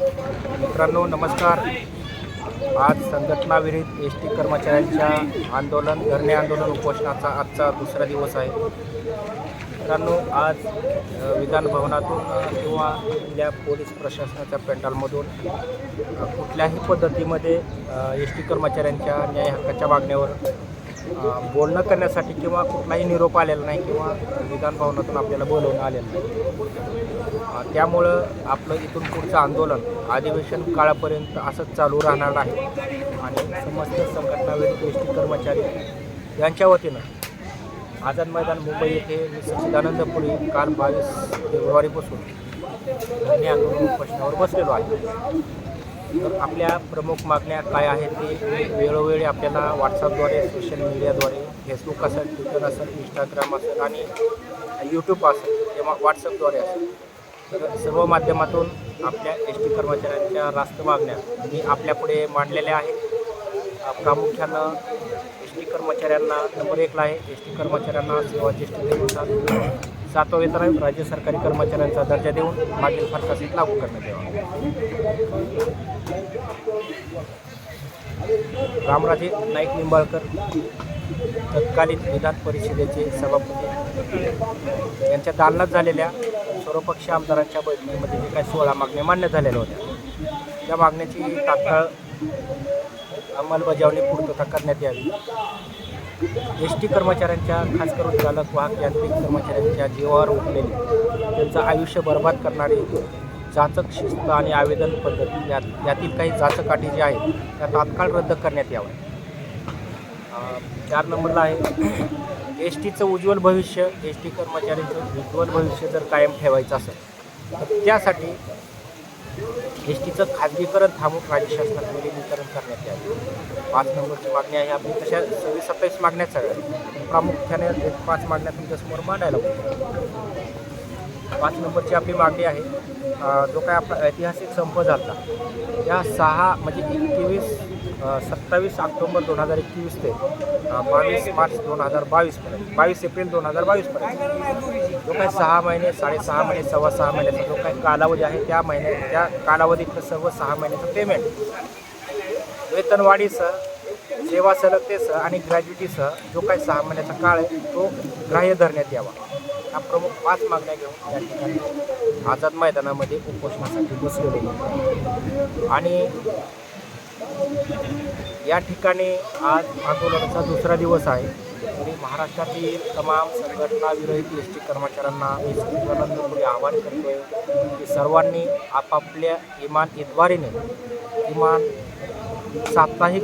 मित्रांनो नमस्कार. आज संघटनाविरहित एस टी कर्मचाऱ्यांच्या आंदोलन धरणे आंदोलन उपोषणाचा आजचा दुसरा दिवस आहे. मित्रांनो आज विधान भवनातून किंवा आपल्या पोलीस प्रशासनाच्या पेंडालमधून कुठल्याही पद्धतीमध्ये एस टी कर्मचाऱ्यांच्या न्याय हक्काच्या मागण्यावर बोलणं करण्यासाठी किंवा कुठलाही निरोप आलेला नाही किंवा विधान भवनातून आपल्याला बोलवणं आलेलं नाही. त्यामुळं आपलं इथून पुढचं आंदोलन अधिवेशन काळापर्यंत असंच चालू राहणार नाही आणि समस्त संघटना एस टी कर्मचारी यांच्या वतीनं आझाद मैदान मुंबई येथे सच्चिदानंद पुरी काल बावीस फेब्रुवारीपासून आंदोलन प्रश्नावर बसलेलो आहे. तर आपल्या प्रमुख मागण्या काय आहेत ते वेळोवेळी आपल्याला व्हॉट्सअपद्वारे सोशल मीडियाद्वारे फेसबुक असेल ट्विटर असेल इंस्टाग्राम असेल आणि यूट्यूब असेल किंवा व्हॉट्सअपद्वारे असेल. तर सर्व माध्यमातून आपल्या एस टी कर्मचाऱ्यांच्या रास्त मागण्या मी आपल्यापुढे मांडलेल्या आहेत. प्रामुख्यानं एस टी कर्मचाऱ्यांना नंबर एकला आहे. एस टी कर्मचाऱ्यांना सेवा ज्येष्ठतेनुसार सातवा वेतन राज्य सरकारी कर्मचाऱ्यांचा दर्जा देऊन मागील फरकासीत लागू करण्यात यावा. रामराजे नाईक निंबाळकर तत्कालीन विधान परिषदेचे सभापती. यांच्या दालनात झालेल्या सर्वपक्षीय आमदारांच्या बैठकीमध्ये जे काही सोळा मागण्या मान्य झालेल्या होत्या त्या मागण्याची तात्काळ अंमलबजावणी पूर्तता करण्यात यावी. एस टी कर्मचाऱ्यांच्या खास करून चालक वाहक यांत्रिक कर्मचाऱ्यांच्या जीवावर उठलेली. त्यांचं आयुष्य बर्बाद करणारी जाचक शिस्त आणि आवेदन पद्धती यात यातील काही जाचक अटी ज्या आहेत त्या तात्काळ रद्द करण्यात याव्या चार नंबरला आहे. एस टीचं उज्ज्वल भविष्य एस टी कर्मचाऱ्यांचं उज्ज्वल भविष्य जर कायम ठेवायचं असेल तर त्यासाठी एस टीचं खाजगीकरण थांबून राज्य शासनात विलिनीकरण करण्यात यावे. पाच नंबरची मागणी आहे आपली तशा सव्वीस सत्तावीस मागण्या सगळ्या प्रामुख्याने पाच मागण्या तुमच्यासमोर मांडायला पाहिजे. पाच नंबरची आपली मागणी आहे जो काय आपला ऐतिहासिक संप झाला या सहा म्हणजे एकवीस सत्तावीस ऑक्टोबर दोन हजार एकवीस ते बावीस मार्च दोन हजार बावीसपर्यंत बावीस एप्रिल दोन हजार बावीसपर्यंत जो काही सहा महिने साडेसहा महिने सव्वा सहा महिन्याचा जो काही कालावधी आहे त्या महिन्यात त्या कालावधीतलं सर्व सहा महिन्याचं पेमेंट वेतनवाढीसह सेवा सलगतेसह आणि ग्रॅज्युटीसह जो काही सहा महिन्याचा काळ आहे तो ग्राह्य धरण्यात यावा. या प्रमुख पाच मागण्या घेऊन या ठिकाणी आझाद मैदानामध्ये उपोषणासाठी बसलेले आणि या ठिकाणी आज आंदोलनाचा दुसरा दिवस आहे. आणि महाराष्ट्रातील तमाम संघटना विरहित एस टी कर्मचाऱ्यांना मी सचिवानंदपुरी आवाहन करतोय की सर्वांनी आपापल्या इमान इतवारीने किमान साप्ताहिक